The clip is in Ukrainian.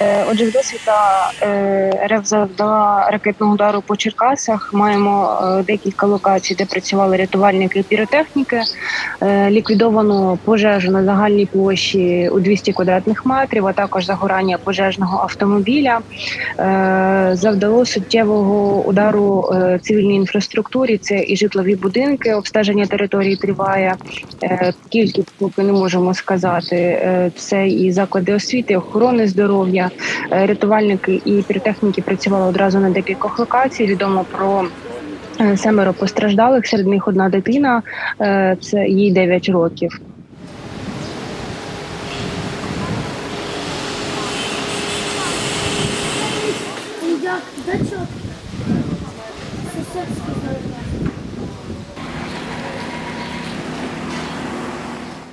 Отже, досвіта е, РФ завдала ракетного удару по Черкасах. Маємо е, декілька локацій, де працювали рятувальники і піротехніки. Е, Ліквідовано пожежу на загальній площі у 200 квадратних метрів, а також загорання пожежного автомобіля. Е, Завдало суттєвого удару е, цивільній інфраструктурі. Це і житлові будинки. Обстеження території триває. Кількість поки не можемо сказати. Це і заклади освіти, охорони здоров'я. Рятувальники і піротехніки працювали одразу на декількох локацій. Відомо про семеро постраждалих. Серед них одна дитина. Е, Це їй 9 років. Як?